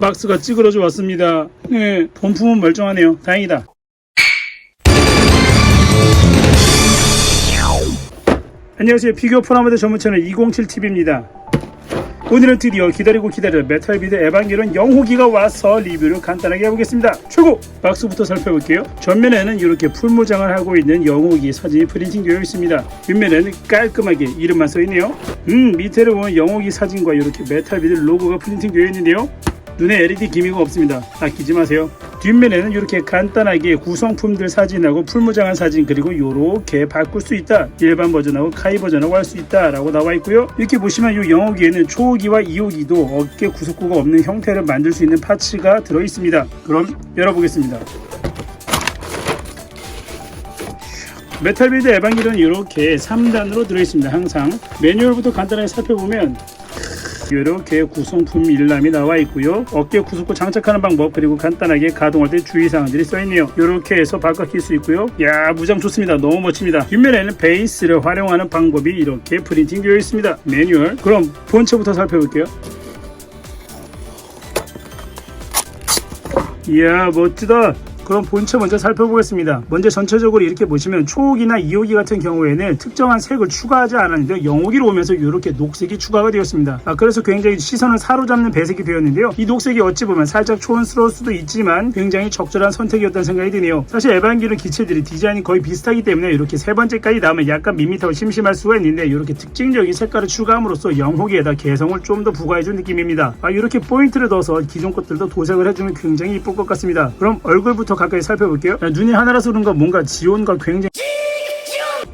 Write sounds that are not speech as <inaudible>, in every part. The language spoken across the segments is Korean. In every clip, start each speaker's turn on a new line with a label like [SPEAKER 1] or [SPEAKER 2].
[SPEAKER 1] 박스가 찌그러져 왔습니다. 네, 본품은 멀쩡하네요. 다행이다. 안녕하세요. 피규어 프라모델 전문 채널 207TV입니다. 오늘은 드디어 기다리고 기다려 메탈비드 에반게론 영호기가 와서 리뷰를 간단하게 해보겠습니다. 최고! 박스부터 살펴볼게요. 전면에는 이렇게 풀무장을 하고 있는 영호기 사진이 프린팅 되어 있습니다. 뒷면에는 깔끔하게 이름만 써있네요. 음, 밑에를 보면 영호기 사진과 이렇게 메탈비드 로고가 프린팅 되어 있는데요. 눈에 LED 기미가 없습니다. 아끼지 마세요. 뒷면에는 이렇게 간단하게 구성품들 사진하고 풀무장한 사진 그리고 이렇게 바꿀 수 있다. 일반 버전하고 카이 버전하고 할 수 있다 라고 나와 있고요. 이렇게 보시면 이 영호기에는 초호기와 2호기도 어깨 구속구가 없는 형태를 만들 수 있는 파츠가 들어 있습니다. 그럼 열어보겠습니다. 메탈 빌드 에반게리온 이렇게 3단으로 들어있습니다. 항상 매뉴얼부터 간단하게 살펴보면 이렇게 구성품 일람이 나와 있고요. 어깨 구속구 장착하는 방법 그리고 간단하게 가동할 때 주의사항들이 써있네요. 이렇게 해서 바꿔 낄 수 있고요. 야 무장 좋습니다. 너무 멋집니다. 뒷면에는 베이스를 활용하는 방법이 이렇게 프린팅 되어 있습니다. 매뉴얼 그럼 본체부터 살펴볼게요. 이야 멋지다. 그럼 본체 먼저 살펴보겠습니다. 먼저 전체적으로 이렇게 보시면 초호기나 2호기 같은 경우에는 특정한 색을 추가하지 않았는데 0호기로 오면서 이렇게 녹색이 추가가 되었습니다. 아, 그래서 굉장히 시선을 사로잡는 배색이 되었는데요. 이 녹색이 어찌 보면 살짝 초원스러울 수도 있지만 굉장히 적절한 선택이었다는 생각이 드네요. 사실 에반기론 기체들이 디자인이 거의 비슷하기 때문에 이렇게 세 번째까지 나오면 약간 밋밋하고 심심할 수가 있는데 이렇게 특징적인 색깔을 추가함으로써 0호기에다 개성을 좀 더 부과해준 느낌입니다. 아, 이렇게 포인트를 넣어서 기존 것들도 도색을 해주면 굉장히 이쁠 것 같습니다. 그럼 얼굴부터 가까이 살펴볼게요. 야, 눈이 하나라서 그런가 뭔가 지온과 굉장히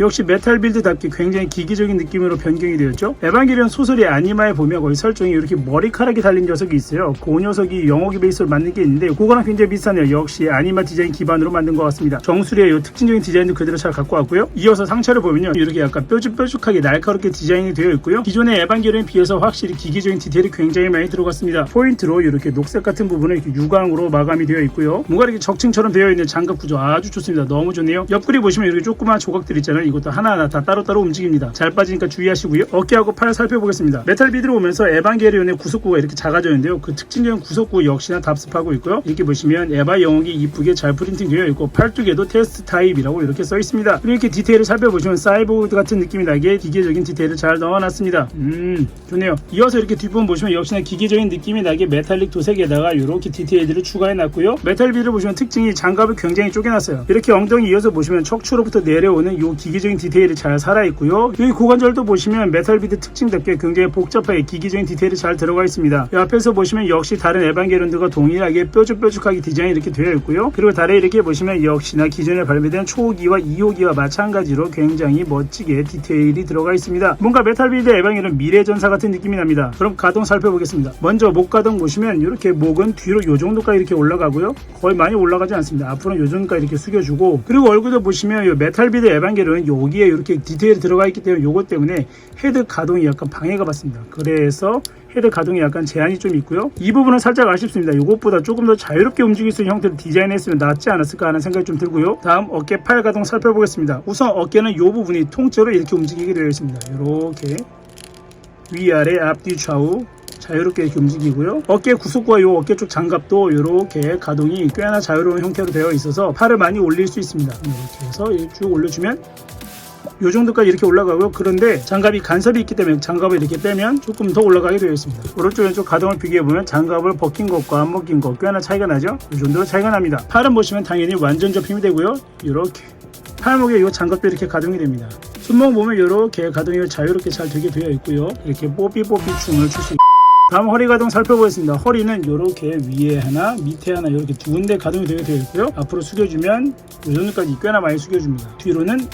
[SPEAKER 1] 역시 메탈 빌드답게 굉장히 기기적인 느낌으로 변경이 되었죠. 에반게리온 소설의 아니마에 보면 거기 설정이 이렇게 머리카락이 달린 녀석이 있어요. 그 녀석이 영어기 베이스로 만든 게 있는데 그거랑 굉장히 비슷하네요. 역시 아니마 디자인 기반으로 만든 것 같습니다. 정수리의 이 특징적인 디자인도 그대로 잘 갖고 왔고요. 이어서 상체를 보면요. 이렇게 약간 뾰족뾰족하게 날카롭게 디자인이 되어 있고요. 기존의 에반게리온에 비해서 확실히 기기적인 디테일이 굉장히 많이 들어갔습니다. 포인트로 이렇게 녹색 같은 부분을 이렇게 유광으로 마감이 되어 있고요. 뭔가 이렇게 적층처럼 되어 있는 장갑 구조 아주 좋습니다. 너무 좋네요. 옆구리 보시면 이렇게 조그마한 조각들 있잖아요. 이것도 하나하나 다 따로따로 움직입니다. 잘 빠지니까 주의하시고요. 어깨하고 팔 살펴보겠습니다. 메탈 비드로 오면서 에반게리온의 구속구가 이렇게 작아졌는데요. 그 특징적인 구속구 역시나 답습하고 있고요. 이렇게 보시면 에바 영역이 이쁘게 잘 프린팅 되어 있고 팔뚝에도 테스트 타입이라고 이렇게 써 있습니다. 그리고 이렇게 디테일을 살펴보시면 사이보드 같은 느낌이 나게 기계적인 디테일을 잘 넣어놨습니다. 음 좋네요. 이어서 이렇게 뒷부분 보시면 역시나 기계적인 느낌이 나게 메탈릭 도색에다가 이렇게 디테일들을 추가해놨고요. 메탈 비를 보시면 특징이 장갑을 굉장히 쪼개놨어요. 이렇게 엉덩이 이어서 보시면 척추로부터 내려오는 요 기계 적인 디테일이 잘 살아있고요. 여기 고관절도 보시면 메탈 비드 특징답게 굉장히 복잡하게 기기적인 디테일이 잘 들어가 있습니다. 이 앞에서 보시면 역시 다른 에반게론들과 동일하게 뾰족뾰족하게 디자인이 이렇게 되어 있고요. 그리고 다리 이렇게 보시면 역시나 기존에 발매된 초호기와 2호기와 마찬가지로 굉장히 멋지게 디테일이 들어가 있습니다. 뭔가 메탈 비드 에반게론 미래전사 같은 느낌이 납니다. 그럼 가동 살펴보겠습니다. 먼저 목 가동 보시면 이렇게 목은 뒤로 요 정도까지 이렇게 올라가고요. 거의 많이 올라가지 않습니다. 앞으로는 요 정도까지 이렇게 숙여주고 그리고 얼굴도 보시면 이 메탈 비드 에반게론 은 여기에 이렇게 디테일이 들어가 있기 때문에 요것 때문에 헤드 가동이 약간 방해가 받습니다. 그래서 헤드 가동이 약간 제한이 좀 있고요. 이 부분은 살짝 아쉽습니다. 이것보다 조금 더 자유롭게 움직일 수 있는 형태로 디자인했으면 낫지 않았을까 하는 생각이 좀 들고요. 다음 어깨 팔 가동 살펴보겠습니다. 우선 어깨는 이 부분이 통째로 이렇게 움직이게 되어 있습니다. 이렇게 위아래 앞뒤 좌우 자유롭게 이렇게 움직이고요. 어깨 구속과 이 어깨 쪽 장갑도 이렇게 가동이 꽤나 자유로운 형태로 되어 있어서 팔을 많이 올릴 수 있습니다. 이렇게 해서 쭉 올려주면 이 정도까지 이렇게 올라가고요. 그런데 장갑이 간섭이 있기 때문에 장갑을 이렇게 빼면 조금 더 올라가게 되어 있습니다. 오른쪽 왼쪽 가동을 비교해 보면 장갑을 벗긴 것과 안 벗긴 것 꽤나 차이가 나죠? 이 정도로 차이가 납니다. 팔은 보시면 당연히 완전 접힘이 되고요. 이렇게 팔목에 이 장갑도 이렇게 가동이 됩니다. 손목 보면 이렇게 가동이 자유롭게 잘 되게 되어 있고요. 이렇게 뽀삐뽀삐 춤을 출 수 있고 다음 허리 가동 살펴보겠습니다. 허리는 이렇게 위에 하나, 밑에 하나 이렇게 두 군데 가동이 되게 되어 있고요. 앞으로 숙여주면 이 정도까지 꽤나 많이 숙여줍니다. 뒤로는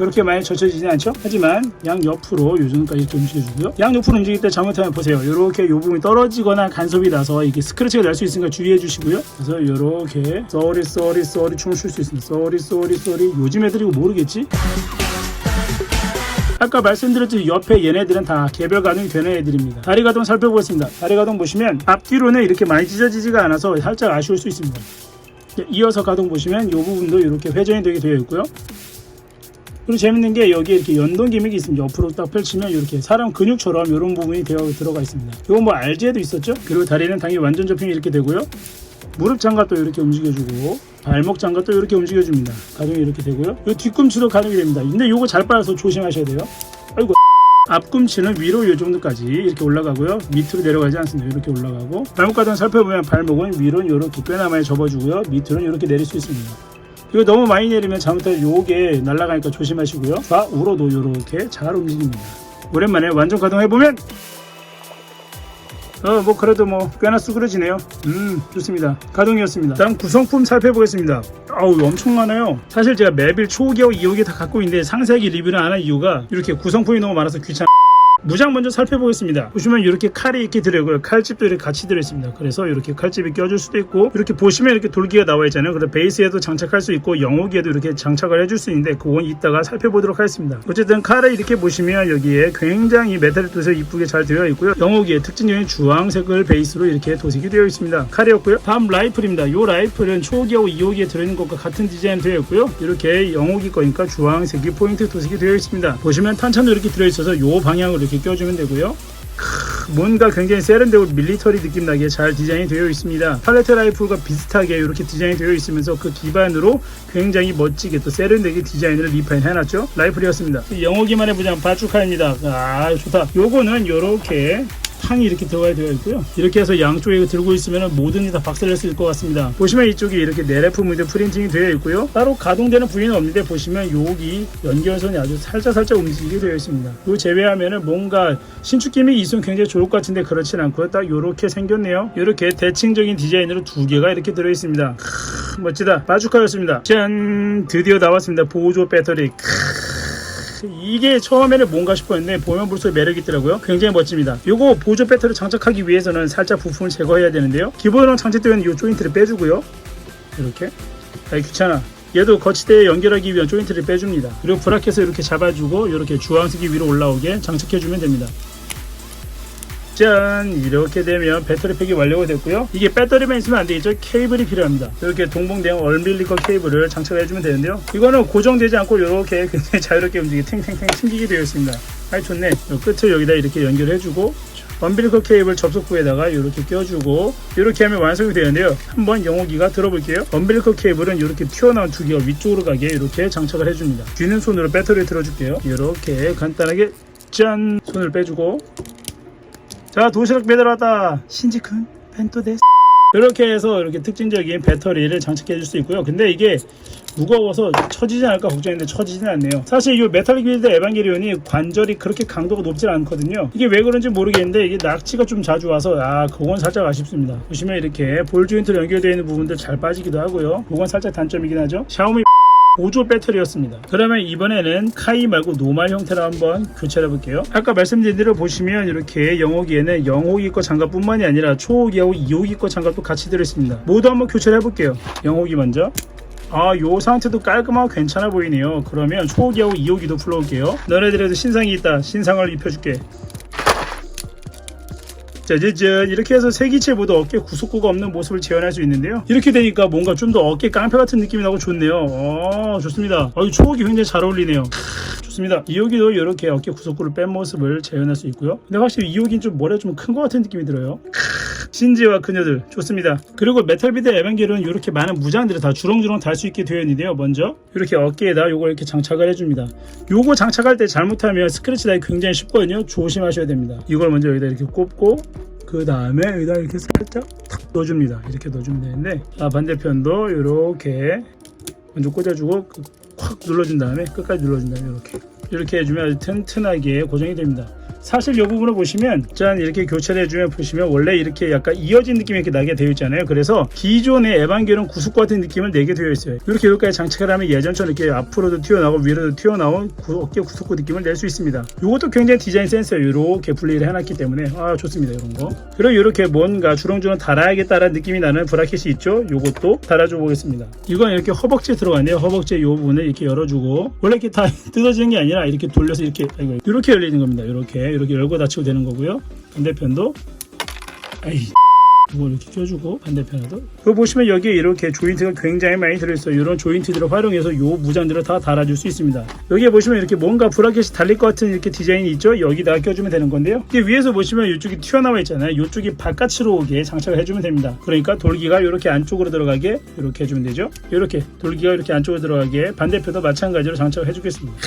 [SPEAKER 1] 이렇게 많이 젖혀지지 않죠? 하지만 양 옆으로 이 정도까지 이렇게 움직여주고요. 양 옆으로 움직일 때 잘못하면 보세요. 이렇게 이 부분이 떨어지거나 간섭이 나서 이게 스크래치가 날 수 있으니까 주의해 주시고요. 그래서 이렇게 쏘리 쏘리 쏘리 춤을 출 수 있습니다. 쏘리 쏘리 쏘리 요즘 애들이 모르겠지? 아까 말씀드렸듯이 옆에 얘네들은 다 개별 가동이 되는 애들입니다. 다리 가동 살펴보겠습니다. 다리 가동 보시면 앞뒤로는 이렇게 많이 찢어지지가 않아서 살짝 아쉬울 수 있습니다. 이어서 가동 보시면 이 부분도 이렇게 회전이 되게 되어 있고요. 그리고 재밌는 게 여기에 이렇게 연동 기믹이 있습니다. 옆으로 딱 펼치면 이렇게 사람 근육처럼 이런 부분이 되어 들어가 있습니다. 이건 뭐 RG에도 있었죠? 그리고 다리는 당연히 완전 접힘이 이렇게 되고요. 무릎 장갑도 이렇게 움직여주고 발목 장갑도 이렇게 움직여줍니다. 가동이 이렇게 되고요. 이 뒤꿈치도 가동이 됩니다. 근데 이거 잘 빨아서 조심하셔야 돼요. 아이고. 앞꿈치는 위로 이 정도까지 이렇게 올라가고요. 밑으로 내려가지 않습니다. 이렇게 올라가고 발목 가동 살펴보면 발목은 위로는 이렇게 꽤나 많이 접어주고요. 밑으로는 이렇게 내릴 수 있습니다. 이거 너무 많이 내리면 잘못하면 요게 날아가니까 조심하시고요. 좌우로도 이렇게 잘 움직입니다. 오랜만에 완전 가동해보면 어, 뭐, 그래도 뭐, 꽤나 수그러지네요. 음, 좋습니다. 가동이었습니다. 다음 구성품 살펴보겠습니다. 아우, 엄청 많아요. 사실 제가 맵일 초기하고 2호기 다 갖고 있는데 상세하게 리뷰를 안 한 이유가 이렇게 구성품이 너무 많아서 귀찮아. 무장 먼저 살펴보겠습니다. 보시면 이렇게 칼이 이렇게 들어있고요. 칼집도 이렇게 같이 들어있습니다. 그래서 이렇게 칼집이 껴줄 수도 있고 이렇게 보시면 이렇게 돌기가 나와 있잖아요. 그래서 베이스에도 장착할 수 있고 영호기에도 이렇게 장착을 해줄 수 있는데 그건 이따가 살펴보도록 하겠습니다. 어쨌든 칼을 이렇게 보시면 여기에 굉장히 메탈 도색 이쁘게 잘 되어 있고요. 영호기의 특징적인 주황색을 베이스로 이렇게 도색이 되어 있습니다. 칼이었고요. 다음 라이플입니다. 이 라이플은 초호기하고 2호기에 들어있는 것과 같은 디자인 되어 있고요. 이렇게 영호기 거니까 주황색이 포인트 도색이 되어 있습니다. 보시면 탄창도 이렇게 들어있어서 이 방향으로 이렇게 껴주면 되고요. 크, 뭔가 굉장히 세련되고 밀리터리 느낌 나게 잘 디자인이 되어 있습니다. 팔레트 라이플과 비슷하게 이렇게 디자인이 되어 있으면서 그 기반으로 굉장히 멋지게 또 세련되게 디자인을 리파인 해놨죠. 라이플이었습니다. 영어기만의 부장 바주카입니다. 아 좋다. 요거는 요렇게 탕이 이렇게 들어가야 되어 있고요. 이렇게 해서 양쪽에 들고 있으면 뭐든지 다 박살낼 수 있을 것 같습니다. 보시면 이쪽에 이렇게 네레프 무드 프린팅이 되어 있고요. 따로 가동되는 부위는 없는데 보시면 여기 연결선이 아주 살짝 살짝 움직이게 되어 있습니다. 이거 제외하면은 뭔가 신축 기믹이 있으면 굉장히 좋을 것 같은데 그렇진 않고요. 딱 이렇게 생겼네요. 이렇게 대칭적인 디자인으로 두 개가 이렇게 들어 있습니다. 크, 멋지다. 바주카였습니다. 짠! 드디어 나왔습니다. 보조 배터리. 크, 이게 처음에는 뭔가 싶었는데 보면 볼수록 매력이 있더라고요. 굉장히 멋집니다. 요거 보조 배터리 장착하기 위해서는 살짝 부품을 제거해야 되는데요. 기본으로 장착되어 있는 이 조인트를 빼주고요. 이렇게. 아이 귀찮아. 얘도 거치대에 연결하기 위한 조인트를 빼줍니다. 그리고 브라켓을 이렇게 잡아주고 이렇게 주황색이 위로 올라오게 장착해주면 됩니다. 짠! 이렇게 되면 배터리팩이 완료가 됐고요. 이게 배터리만 있으면 안 되겠죠? 케이블이 필요합니다. 이렇게 동봉된 얼밀리커 케이블을 장착해 주면 되는데요. 이거는 고정되지 않고 이렇게 굉장히 자유롭게 움직이게 탱탱탱 튕기게 되어 있습니다. 아이 좋네. 요 끝을 여기다 이렇게 연결해 주고 언빌리커 케이블 접속부에다가 이렇게 껴주고 이렇게 하면 완성이 되는데요. 한번 영호기가 들어볼게요. 언빌리커 케이블은 이렇게 튀어나온 두 개가 위쪽으로 가게 이렇게 장착을 해줍니다. 뒤는 손으로 배터리를 들어줄게요. 이렇게 간단하게 짠! 손을 빼주고 자 도시락 배달 왔다. 신지큰 펜토 데스 이렇게 해서 이렇게 특징적인 배터리를 장착해 줄 수 있고요. 근데 이게 무거워서 처지지 않을까 걱정했는데 처지지는 않네요. 사실 이 메탈릭 빌드 에반게리온이 관절이 그렇게 강도가 높지 않거든요. 이게 왜 그런지 모르겠는데 이게 낙지가 좀 자주 와서 아 그건 살짝 아쉽습니다. 보시면 이렇게 볼 조인트로 연결되어 있는 부분들 잘 빠지기도 하고요. 그건 살짝 단점이긴 하죠. 샤오미 보조 배터리였습니다. 그러면 이번에는 카이 말고 노말 형태로 한번 교체해 볼게요. 아까 말씀드린 대로 보시면 이렇게 영호기에는 영호기 거 장갑뿐만이 아니라 초호기하고 2호기 거 장갑도 같이 들어있습니다. 모두 한번 교체를 해볼게요. 영호기 먼저. 아, 요 상태도 깔끔하고 괜찮아 보이네요. 그러면 초호기하고 2호기도 불러올게요. 너네들에도 신상이 있다. 신상을 입혀줄게. 짜자잔 이렇게 해서 세 기체 모두 어깨 구속구가 없는 모습을 재현할 수 있는데요. 이렇게 되니까 뭔가 좀 더 어깨 깡패 같은 느낌이 나고 좋네요. 어 좋습니다. 아, 이 초록이 굉장히 잘 어울리네요. 좋습니다. 이호기도 이렇게 어깨 구속구를 뺀 모습을 재현할 수 있고요. 근데 확실히 이호기는 좀 머리가 좀 큰 것 같은 느낌이 들어요 신지와 그녀들. 좋습니다. 그리고 메탈비드 에반게리는 이렇게 많은 무장들을 다 주렁주렁 달 수 있게 되어 있는데요 먼저. 이렇게 어깨에다 요걸 이렇게 장착을 해줍니다. 요거 장착할 때 잘못하면 스크래치 나기 굉장히 쉽거든요. 조심하셔야 됩니다. 이걸 먼저 여기다 이렇게 꼽고 그 다음에 여기다 이렇게 살짝 탁 넣어줍니다. 이렇게 넣어주면 되는데 아, 반대편도 이렇게 먼저 꽂아주고 그콱 눌러준 다음에 끝까지 눌러준 다음에 이렇게. 이렇게 해주면 아주 튼튼하게 고정이 됩니다 사실 이 부분을 보시면 짠 이렇게 교체를 해주면 보시면 원래 이렇게 약간 이어진 느낌이 이렇게 나게 되어 있잖아요. 그래서 기존의 에반게론 구속 같은 느낌을 내게 되어 있어요. 이렇게 여기까지 장착을 하면 예전처럼 이렇게 앞으로도 튀어나오고 위로도 튀어나온 구- 어깨 구속구 느낌을 낼 수 있습니다. 이것도 굉장히 디자인 센스예요. 이렇게 분리를 해놨기 때문에. 아 좋습니다 이런 거. 그리고 이렇게 뭔가 주렁주렁 달아야겠다라는 느낌이 나는 브라켓이 있죠? 이것도 달아줘 보겠습니다. 이건 이렇게 허벅지에 들어가네요. 허벅지 이 부분을 이렇게 열어주고. 원래 이렇게 다 <laughs> 뜯어지는 게 아니라 이렇게 돌려서 이렇게 이렇게 열리는 겁니다. 이렇게 이렇게 열고 닫히고 되는 거고요. 반대편도 아이 이거 이렇게 껴주고 반대편에도. 이거 보시면 여기에 이렇게 조인트가 굉장히 많이 들어있어요. 이런 조인트들을 활용해서 요 무장들을 다 달아줄 수 있습니다. 여기에 보시면 이렇게 뭔가 브라켓이 달릴 것 같은 이렇게 디자인이 있죠? 여기다가 껴주면 되는 건데요. 이게 위에서 보시면 이쪽이 튀어나와 있잖아요. 이쪽이 바깥으로 오게 장착을 해주면 됩니다. 그러니까 돌기가 이렇게 안쪽으로 들어가게 이렇게 해주면 되죠? 이렇게 돌기가 이렇게 안쪽으로 들어가게 반대편도 마찬가지로 장착을 해주겠습니다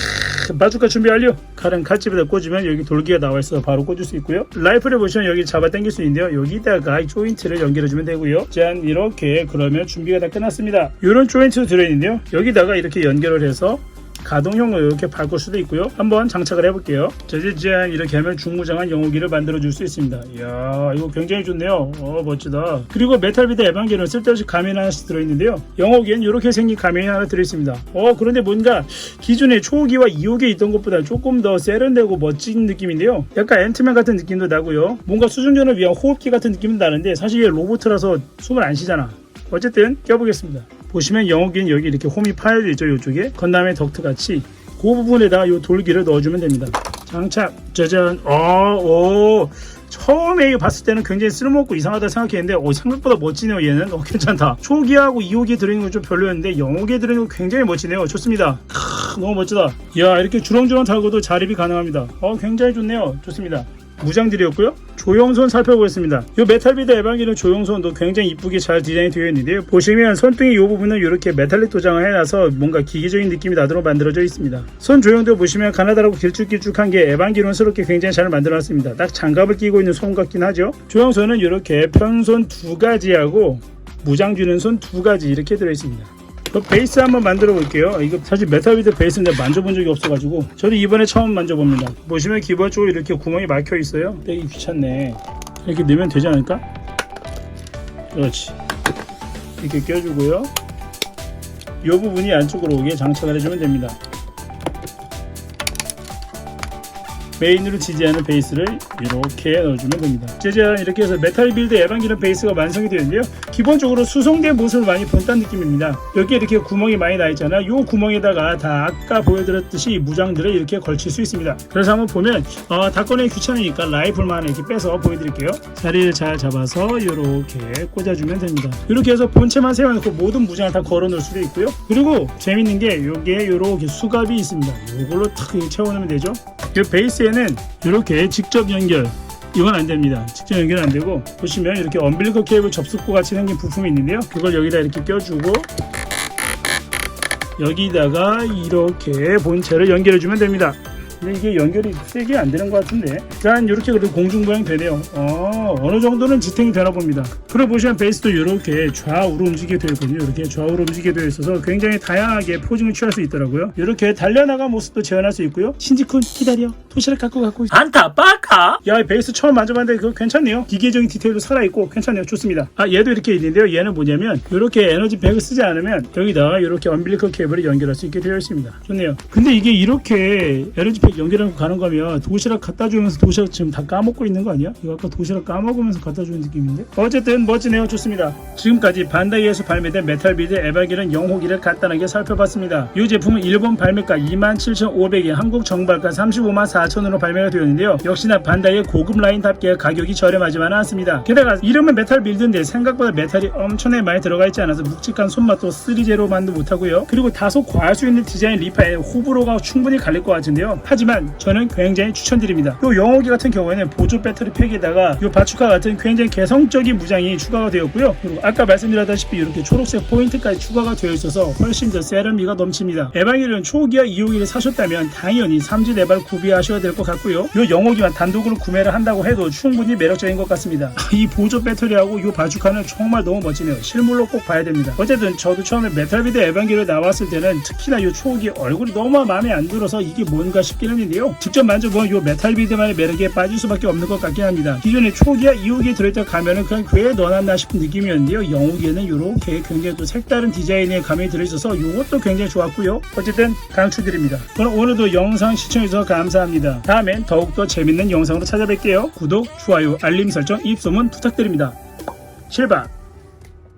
[SPEAKER 1] 바주카 준비 완료 칼은 칼집에다 꽂으면 여기 돌기가 나와 있어서 바로 꽂을 수 있고요. 라이프를 보시면 여기 잡아 당길 수 있는데요. 여기다가 이 조인트를 연결해 주면 되고요. 짠 이렇게 그러면 준비가 다 끝났습니다. 이런 조인트 들어있는데요. 여기다가 이렇게 연결을 해서 가동형으로 이렇게 바꿀 수도 있고요. 한번 장착을 해볼게요. 짜자잔 이렇게 하면 중무장한 영호기를 만들어 줄 수 있습니다. 이야 이거 굉장히 좋네요. 어 멋지다. 그리고 메탈비드 에반게는 쓸데없이 가면 하나씩 들어있는데요. 영호기엔 이렇게 생긴 가면이 하나 들어있습니다. 어 그런데 뭔가 기존의 초호기와 2호기에 있던 것보다 조금 더 세련되고 멋진 느낌인데요. 약간 앤트맨 같은 느낌도 나고요. 뭔가 수중전을 위한 호흡기 같은 느낌도 나는데 사실 이게 로보트라서 숨을 안 쉬잖아. 어쨌든 껴보겠습니다 보시면 영어기는 여기 이렇게 홈이 파여져 있죠 이쪽에. 건담의 덕트 같이 그 부분에다가 이 돌기를 넣어주면 됩니다. 장착. 짜잔. 어 오. 처음에 이거 봤을 때는 굉장히 쓸모없고 이상하다 생각했는데 어, 생각보다 멋지네요 얘는. 어, 괜찮다. 초기하고 2호기에 들어있는 건 좀 별로였는데 0호기에 들어있는 건 굉장히 멋지네요. 좋습니다. 크, 너무 멋지다. 이야 이렇게 주렁주렁 달고도 자립이 가능합니다. 어 굉장히 좋네요. 좋습니다 무장들이었고요. 조형손 살펴보겠습니다. 이 메탈비드 에반기는 조형손도 굉장히 이쁘게 잘 디자인이 되어 있는데요. 보시면 손등이 이 부분은 이렇게 메탈릭 도장을 해놔서 뭔가 기계적인 느낌이 나도록 만들어져 있습니다. 손 조형도 보시면 가나다라고 길쭉길쭉한 게 에반기론스럽게 굉장히 잘 만들어놨습니다. 딱 장갑을 끼고 있는 손 같긴 하죠. 조형손은 이렇게 편손 두 가지하고 무장 주는 손 두 가지 이렇게 들어있습니다. 그 베이스 한번 만들어 볼게요. 이거 사실 메탈비드 베이스는 내가 만져본 적이 없어가지고 저도 이번에 처음 만져봅니다. 보시면 기본적으로 이렇게 구멍이 막혀 있어요. 빼기 귀찮네. 이렇게 넣으면 되지 않을까? 그렇지. 이렇게 껴주고요. 이 부분이 안쪽으로 오게 장착을 해주면 됩니다. 메인으로 지지하는 베이스를 이렇게 넣어주면 됩니다. 짜잔 이렇게 해서 메탈 빌드 에반기는 베이스가 완성이 되는데요. 기본적으로 수송된 모습을 많이 본다는 느낌입니다. 여기 이렇게 구멍이 많이 나 있잖아. 이 구멍에다가 다 아까 보여드렸듯이 무장들을 이렇게 걸칠 수 있습니다. 그래서 한번 보면 어, 다 꺼내기 귀찮으니까 라이플만 이렇게 빼서 보여드릴게요. 자리를 잘 잡아서 이렇게 꽂아주면 됩니다. 이렇게 해서 본체만 세워놓고 모든 무장을 다 걸어놓을 수도 있고요. 그리고 재밌는 게 이게 이렇게 수갑이 있습니다. 이걸로 탁 채워놓으면 되죠. 이 베이스에는 이렇게 직접 연결 이건 안 됩니다. 직접 연결 안 되고 보시면 이렇게 엄빌리커 케이블 접속구 같이 생긴 부품이 있는데요. 그걸 여기다 이렇게 껴주고 여기다가 이렇게 본체를 연결해 주면 됩니다. 근데 이게 연결이 세게 안 되는 것 같은데 짠 이렇게 그래도 공중부양 되네요 어, 어느 정도는 지탱이 되나 봅니다 그리고 보시면 베이스도 이렇게 좌우로 움직이게 되어 있거든요 이렇게 좌우로 움직이게 되어 있어서 굉장히 다양하게 포징을 취할 수 있더라고요 이렇게 달려나간 모습도 재현할 수 있고요 신지쿤 기다려 도시락 갖고 갖고
[SPEAKER 2] 안타 빠까
[SPEAKER 1] 야, 이 베이스 처음 만져봤는데 그거 괜찮네요. 기계적인 디테일도 살아있고 괜찮네요. 좋습니다. 아, 얘도 이렇게 있는데요. 얘는 뭐냐면 이렇게 에너지 백을 쓰지 않으면 여기다가 이렇게 엄빌리컬 케이블을 연결할 수 있게 되어 있습니다. 좋네요. 근데 이게 이렇게 에너지 백 연결하고 가는 거면 도시락 갖다 주면서 도시락 지금 다 까먹고 있는 거 아니야? 이거 아까 도시락 까먹으면서 갖다 주는 느낌인데? 어쨌든 멋지네요. 좋습니다. 지금까지 반다이에서 발매된 메탈비드 에바기는 영호기를 간단하게 살펴봤습니다. 이 제품은 일본 발매가 27,500엔, 한국 정발가 35만 4천으로 발매가 되었는데요. 역시나 반다이의 고급 라인답게 가격이 저렴하지만 않습니다. 게다가 이름은 메탈 빌드인데 생각보다 메탈이 엄청나게 많이 들어가 있지 않아서 묵직한 손맛도 3제로 만도 못하고요. 그리고 다소 과할 수 있는 디자인 리파에 호불호가 충분히 갈릴 것 같은데요. 하지만 저는 굉장히 추천드립니다. 이 영호기 같은 경우에는 보조 배터리 팩에다가 이 바추카 같은 굉장히 개성적인 무장이 추가가 되었고요. 그리고 아까 말씀드렸다시피 이렇게 초록색 포인트까지 추가가 되어 있어서 훨씬 더 세련미가 넘칩니다. 에반게리온 초기와 2호기를 사셨다면 당연히 3지 레발 구비하셔야 될 것 같고요. 이 영호기만 단독으로 구매를 한다고 해도 충분히 매력적인 것 같습니다. <laughs> 이 보조 배터리하고 이 바주카는 정말 너무 멋지네요. 실물로 꼭 봐야 됩니다. 어쨌든 저도 처음에 메탈비드 에반게리온 나왔을 때는 특히나 이 초기 얼굴이 너무 마음에 안 들어서 이게 뭔가 싶긴 했는데요. 직접 만져보면 이 메탈 비드만의 매력에 빠질 수밖에 없는 것 같긴 합니다. 기존에 초기와 2호기에 들어있던 가면은 그냥 왜 넣어놨나 싶은 느낌이었는데요. 영호기에는 이렇게 굉장히 또 색다른 디자인의 가면이 들어있어서 이것도 굉장히 좋았고요. 어쨌든 강추드립니다. 그럼 오늘도 영상 시청해주셔서 감사합니다. 다음엔 더욱더 재밌는 영상으로 찾아뵐게요. 구독, 좋아요, 알림 설정, 입소문 부탁드립니다. 실밥